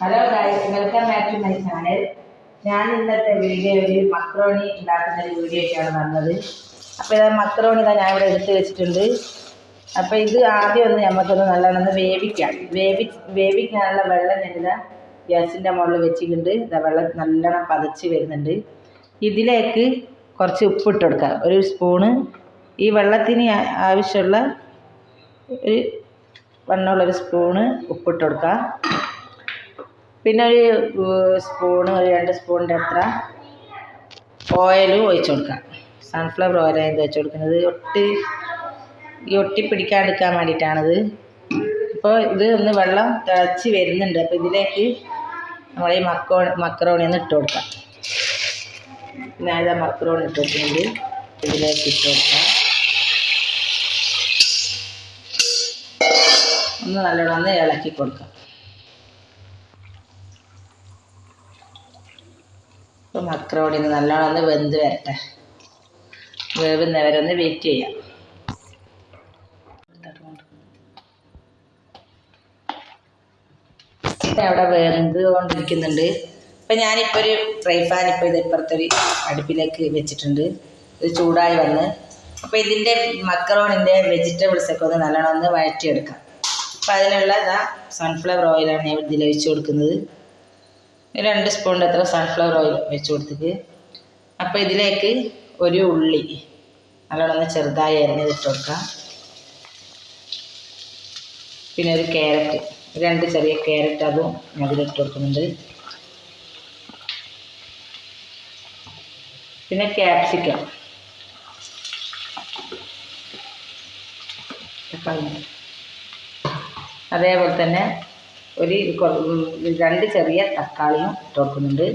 Hello guys welcome back to my channel ഞാൻ ഇന്നത്തെ വീഡിയോയിൽ മക്രോണി ഉണ്ടാക്കുന്ന ഒരു വീഡിയോ ഒക്കെയാണ് വന്നത്. അപ്പോൾ ഇതാ മക്രോണി ഇതാ ഞാൻ ഇവിടെ എടുത്ത് വെച്ചിട്ടുണ്ട്. അപ്പോൾ ഇത് ആദ്യം ഒന്ന് നമുക്കൊന്ന് നല്ലോണമെന്ന് വേവിക്കാം. വേവി വേവിക്കാനുള്ള വെള്ളം ഞാനിതാ ഗ്യാസിന്റെ മുകളിൽ വെച്ചിട്ടുണ്ട്. ഇതാ വെള്ളം നല്ലോണം പതച്ച് വരുന്നുണ്ട്. ഇതിലേക്ക് കുറച്ച് ഉപ്പിട്ട് കൊടുക്കുക ഒരു സ്പൂണ്. ഈ വെള്ളത്തിന് ആവശ്യമുള്ള ഒരു വണ്ണമുള്ളൊരു സ്പൂണ് ഉപ്പിട്ട് കൊടുക്കുക പിന്നെ ഒരു സ്പൂണ് ഒരു രണ്ട് സ്പൂണിന്റെ അത്ര ഓയിലും ഒഴിച്ചു കൊടുക്കാം. സൺഫ്ലവർ ഓയിലാണ് ഇത് വെച്ച് കൊടുക്കുന്നത്. ഒട്ടി ഈ ഒട്ടി പിടിക്കാണ്ടിരിക്കാൻ വേണ്ടിയിട്ടാണിത്. അപ്പോൾ ഇത് ഒന്ന് വെള്ളം തിളച്ച് വരുന്നുണ്ട്. അപ്പോൾ ഇതിലേക്ക് നമ്മൾ ഈ മക്കോ മക്കറോണി ഒന്ന് ഇട്ട് കൊടുക്കാം. ഞാൻ ഇതാ മക്രോണി ഇട്ട് കൊടുക്കുന്നുണ്ട്. ഇതിലേക്ക് ഇട്ട് കൊടുക്കാം. ഒന്ന് നല്ലോണം ഒന്ന് ഇളക്കി കൊടുക്കാം. അപ്പോൾ ഒന്ന് നല്ലോണം ഒന്ന് വെന്ത് വരട്ടെ. വേവുന്നവരെ ഒന്ന് വെയിറ്റ് ചെയ്യാം അവിടെ വെന്ത് കൊണ്ടിരിക്കുന്നുണ്ട് അപ്പം ഞാനിപ്പോൾ ഒരു ഫ്രൈ പാൻ ഇപ്പോൾ ഇത് ഇപ്പുറത്തൊരു അടുപ്പിലേക്ക് വെച്ചിട്ടുണ്ട്. ഇത് ചൂടായി വന്ന്. അപ്പോൾ ഇതിന്റെ മക്കറോണിന്റെ വെജിറ്റബിൾസ് ഒക്കെ ഒന്ന് നല്ലോണം ഒന്ന് വഴറ്റിയെടുക്കാം. അപ്പം അതിനുള്ള ഇതാ സൺഫ്ലവർ ഓയിലാണ് ഞാൻ ഇതിൽ ഒഴിച്ച് കൊടുക്കുന്നത്. രണ്ട് സ്പൂണിന്റെ അത്ര സൺഫ്ലവർ ഓയിൽ വെച്ച് കൊടുത്തിട്ട്. അപ്പോൾ ഇതിലേക്ക് ഒരു ഉള്ളി നല്ലോണം ചെറുതായി അരിഞ്ഞത് ഇട്ട് കൊടുക്കാം. പിന്നെ ഒരു ക്യാരറ്റ് രണ്ട് ചെറിയ ക്യാരറ്റ് അതും ഞാൻ ഇതിലിട്ട് കൊടുക്കുന്നുണ്ട്. പിന്നെ ക്യാപ്സിക്കം. അതേപോലെ തന്നെ ഒരു രണ്ട് ചെറിയ തക്കാളിയും ഇട്ട് കൊടുക്കുന്നുണ്ട്.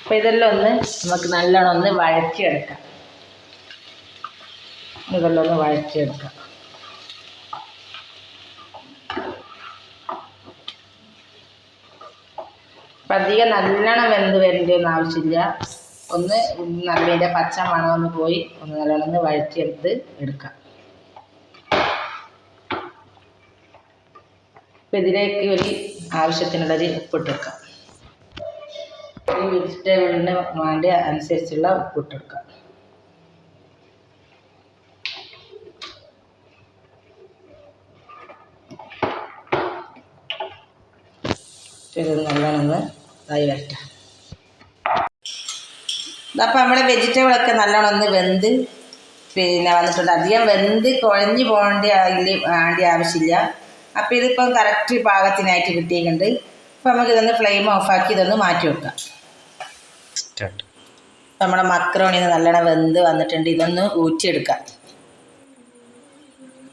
അപ്പോൾ ഇതെല്ലാം ഒന്ന് നമുക്ക് നല്ലോണം ഒന്ന് വഴറ്റിയെടുക്കാം. ഇതെല്ലാം ഒന്ന് വഴറ്റിയെടുക്കാം. അപ്പം അധികം നല്ലോണം വെന്ത് വരേണ്ട ഒന്നും ആവശ്യമില്ല. ഒന്ന് നല്ലതിന്റെ പച്ച മണം ഒന്ന് പോയി ഒന്ന് നല്ലോണം ഒന്ന് വഴറ്റിയെടുത്ത് എടുക്കാം. അപ്പം ഇതിലേക്ക് ഒരു ആവശ്യത്തിനുള്ളൊരു ഉപ്പിട്ട് വെക്കാം ഈ വെജിറ്റബിളിന് വേണ്ടി അനുസരിച്ചുള്ള ഉപ്പ് വെക്കാം ഇത് നല്ലോണം ഒന്ന് ഇതായി വരട്ടെ. അപ്പം നമ്മുടെ വെജിറ്റബിളൊക്കെ നല്ലോണം ഒന്ന് വെന്ത് പിന്നെ വന്നിട്ടുണ്ട്. അധികം വെന്ത് കുഴഞ്ഞു പോകേണ്ട അതിൽ വേണ്ട ആവശ്യമില്ല. അപ്പോൾ ഇതിപ്പം കറക്റ്റ് പാകത്തിനായിട്ട് കിട്ടിയിട്ടുണ്ട്. അപ്പോൾ നമുക്ക് ഇതൊന്ന് ഫ്ലെയിം ഓഫാക്കി ഇതൊന്ന് മാറ്റി വെക്കാം. നമ്മുടെ മക്രോണി നല്ലോണം വെന്ത് വന്നിട്ടുണ്ട്. ഇതൊന്ന് ഊറ്റിയെടുക്കാം.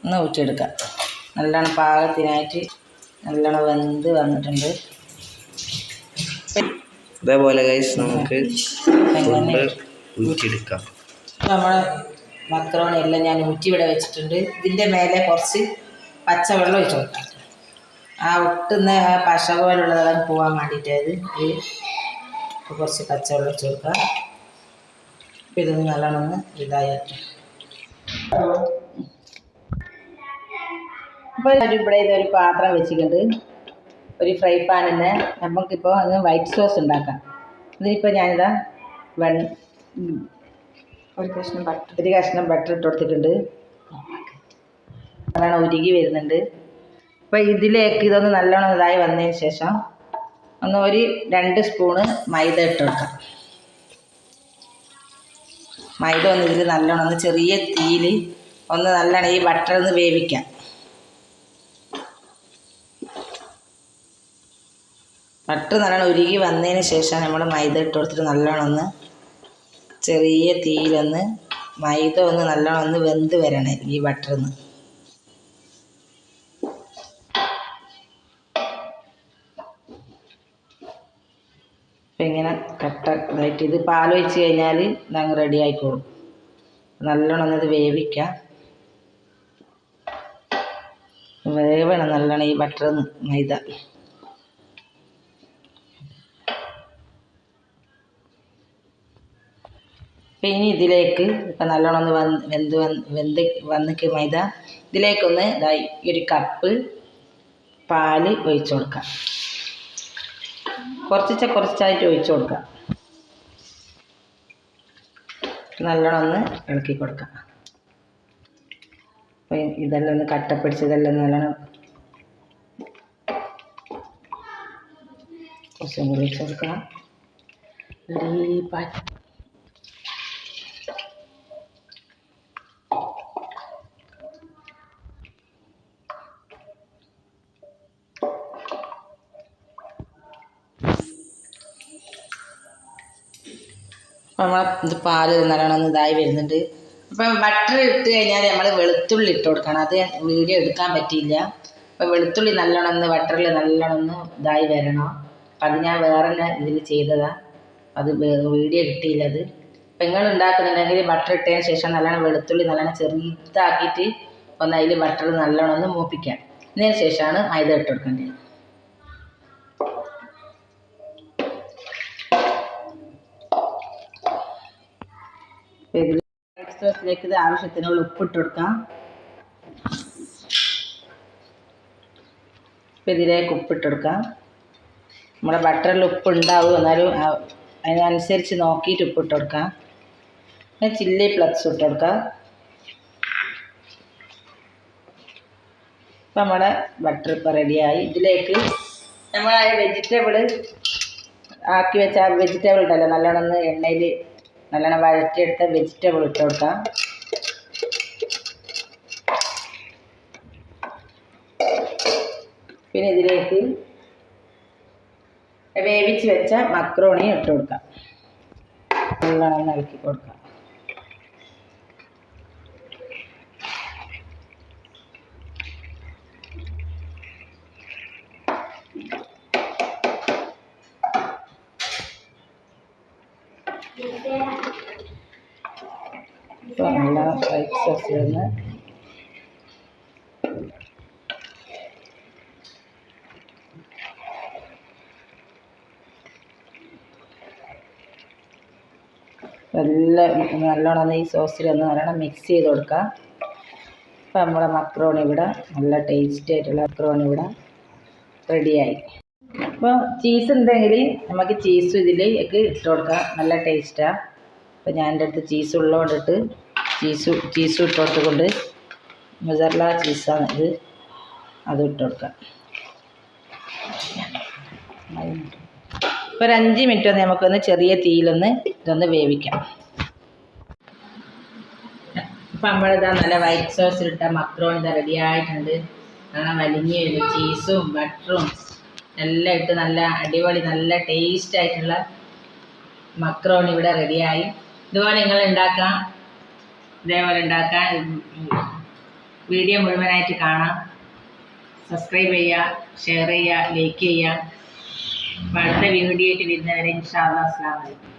ഒന്ന് ഊറ്റിയെടുക്കാം. നല്ലോണം പാകത്തിനായിട്ട് നല്ലോണം വെന്ത് വന്നിട്ടുണ്ട്. ഇതേപോലെ ഗൈസ് നമുക്ക് ഊറ്റിയെടുക്കാം. നമ്മുടെ മക്രോണി എല്ലാം ഞാൻ ഊറ്റി ഇവിടെ വെച്ചിട്ടുണ്ട്. ഇതിന്റെ മേലെ കുറച്ച് പച്ചവെള്ളം ഒഴിച്ച് കൊടുക്കാം ആ ഒട്ടുന്ന പശ പോലുള്ളതെല്ലാം പോകാൻ വേണ്ടിയിട്ടത് ഈ കുറച്ച് പച്ചവെള്ളം ഒഴിച്ച് കൊടുക്കാം അപ്പം ഇതൊന്ന് നല്ലോണം ഒന്ന് ഇതായിട്ട് അപ്പോൾ ഒരു ഇവിടെ ഇതൊരു പാത്രം വെച്ചിട്ടുണ്ട്. ഒരു ഫ്രൈ പാനിന് നമുക്കിപ്പോൾ അത് വൈറ്റ് സോസ് ഉണ്ടാക്കാം. ഇതിനിപ്പോൾ ഞാനിതാ വെൺ ഉം, ഒരു കഷ്ണം ബട്ടർ ഒരു കഷ്ണം ബട്ടർ ഇട്ട് കൊടുത്തിട്ടുണ്ട്. നല്ലോണം ഉരുകി വരുന്നുണ്ട്. അപ്പോൾ ഇതിലേക്ക് ഇതൊന്ന് നല്ലോണം ഇതായി വന്നതിന് ശേഷം ഒന്ന് ഒരു രണ്ട് സ്പൂണ് മൈദ ഇട്ട് കൊടുക്കാം. മൈദ ഒന്ന് ഇതിൽ നല്ലോണം ഒന്ന് ചെറിയ തീയിൽ ഒന്ന് നല്ലോണം ഈ ബട്ടർ ഒന്ന് വേവിക്കാം. ബട്ടർ നല്ലോണം ഉരുകി വന്നതിന് ശേഷം നമ്മൾ മൈദ ഇട്ട് കൊടുത്തിട്ട് നല്ലോണം ഒന്ന് ചെറിയ തീയിലൊന്ന് മൈദ ഒന്ന് നല്ലോണം ഒന്ന് വെന്ത് വരണേ ഈ ബട്ടറിന്ന് ഇങ്ങനെ കട്ട ഇതായിട്ട് ഇത് പാൽ ഒഴിച്ച് കഴിഞ്ഞാൽ ഇതങ്ങ് റെഡി ആയിക്കോളും. നല്ലോണം ഇത് വേവിക്കാം. വേവണം നല്ലോണം ഈ ബട്ടർ മൈദ. അപ്പം ഇനി ഇതിലേക്ക് ഇപ്പം നല്ലോണം ഒന്ന് വന്ന് വെന്ത് വെന്ത് വന്നിക്ക് മൈദ. ഇതിലേക്കൊന്ന് ഇതായി ഒരു കപ്പ് പാൽ ഒഴിച്ചു കൊടുക്കാം. കുറച്ചിച്ച കുറച്ചായിട്ട് ഒഴിച്ചു കൊടുക്കുക നല്ലോണം ഒന്ന് ഇളക്കി കൊടുക്കുക അപ്പോൾ ഇതെല്ലാം ഒന്ന് കട്ടപ്പിടിച്ചതെല്ലാം നല്ലോണം കുറച്ചും കൂടി ഒഴിച്ചു കൊടുക്കണം. ഈ പ- അപ്പോൾ നമ്മളെ പാൽ നല്ലോണം ഇതായി വരുന്നുണ്ട്. അപ്പം ബട്ടർ ഇട്ട് കഴിഞ്ഞാൽ നമ്മൾ വെളുത്തുള്ളി ഇട്ട് കൊടുക്കണം. അത് വീഡിയോ എടുക്കാൻ പറ്റിയില്ല. അപ്പം വെളുത്തുള്ളി നല്ലോണം ഒന്ന് ബട്ടറിൽ നല്ലോണം ഒന്ന് ഇതായി വരണം. അപ്പം അത് ഞാൻ വേറെ ഇതിൽ ചെയ്തതാണ് അത് വീഡിയോ കിട്ടിയില്ല അത്. അപ്പം നിങ്ങൾ ഉണ്ടാക്കുന്നുണ്ടെങ്കിൽ ബട്ടർ ഇട്ടതിന് ശേഷം നല്ലോണം വെളുത്തുള്ളി നല്ലോണം ചെറുതാക്കിയിട്ട് ഒന്ന് അതിൽ ബട്ടർ നല്ലോണം ഒന്ന് മൂപ്പിക്കാം. ഇതിന് ശേഷമാണ് മൈദ ഇട്ട് കൊടുക്കേണ്ടത്. ഇതിൽ ആവശ്യത്തിനുള്ള ഉപ്പിട്ട് കൊടുക്കാം. ഇപ്പം ഇതിലേക്ക് ഉപ്പിട്ട് കൊടുക്കാം. നമ്മുടെ ബട്ടറിൽ ഉപ്പ് ഉണ്ടാവും. എന്നാലും അതിനനുസരിച്ച് നോക്കിയിട്ട് ഉപ്പിട്ട് കൊടുക്കാം. പിന്നെ ചില്ലി ഫ്ലക്സ് ഇട്ട് കൊടുക്കാം. ഇപ്പം നമ്മുടെ ബട്ടർ ഇപ്പം റെഡിയായി ഇതിലേക്ക് നമ്മൾ ആ വെജിറ്റബിൾ ആക്കി വെച്ച വെജിറ്റബിൾ ഉണ്ടല്ലോ നല്ലോണം ഒന്ന് എണ്ണയിൽ നല്ലോണം വഴറ്റിയെടുത്ത വെജിറ്റബിൾ ഇട്ട് കൊടുക്കാം. പിന്നെ ഇതിലേക്ക് വേവിച്ച് വെച്ച മക്രോണി ഇട്ട് കൊടുക്കാം. നല്ലോണം ഇളക്കി കൊടുക്കാം. നല്ല വൈറ്റ് സോസ് ഒന്ന് എല്ലാം നല്ലോണം ഈ സോസിൽ ഒന്ന് നല്ലോണം മിക്സ് ചെയ്ത് കൊടുക്കുക അപ്പം നമ്മുടെ മക്രോണി ഇവിടെ നല്ല ടേസ്റ്റി ആയിട്ടുള്ള മക്രോണി ഇവിടെ റെഡിയായി അപ്പോൾ ചീസ് ഉണ്ടെങ്കിൽ നമുക്ക് ചീസ് ഇതിലേക്ക് ഇട്ട് കൊടുക്കാം. നല്ല ടേസ്റ്റാണ് അപ്പോൾ ഞാൻ എന്റെ അടുത്ത് ചീസ് ഉള്ളതുകൊണ്ടിട്ട് ചീസ് ചീസ് ഇട്ട് കൊടുത്തുകൊണ്ട് മുസർല ചീസാണ് ഇത്. അത് ഇട്ട് കൊടുക്കാം. ഇപ്പോൾ ഒരു അഞ്ച് മിനിറ്റ് ഒന്ന് നമുക്കൊന്ന് ചെറിയ തീയിലൊന്ന് ഇതൊന്ന് വേവിക്കാം. ഇപ്പം നമ്മളിതാ നല്ല വൈറ്റ് സോസിലിട്ട മക്രോൺ ഇതാ റെഡി ആയിട്ടുണ്ട്. കാരണം വലിഞ്ഞ് ചീസും ബട്ടറും എല്ലാം ഇട്ട് നല്ല അടിപൊളി നല്ല ടേസ്റ്റ് ആയിട്ടുള്ള മക്രോൺ ഇവിടെ റെഡിയായി ഇതുപോലെ നിങ്ങൾ ഉണ്ടാക്കാം. ഇതേപോലെ ഉണ്ടാക്കാം. വീഡിയോ മുഴുവനായിട്ട് കാണാം. സബ്സ്ക്രൈബ് ചെയ്യുക ഷെയർ ചെയ്യുക ലൈക്ക് ചെയ്യുക. അടുത്ത വീഡിയോ ആയിട്ട് വരുന്നവരെ ഇൻഷാ അല്ലാ അസ്സലാമു അലൈക്കും.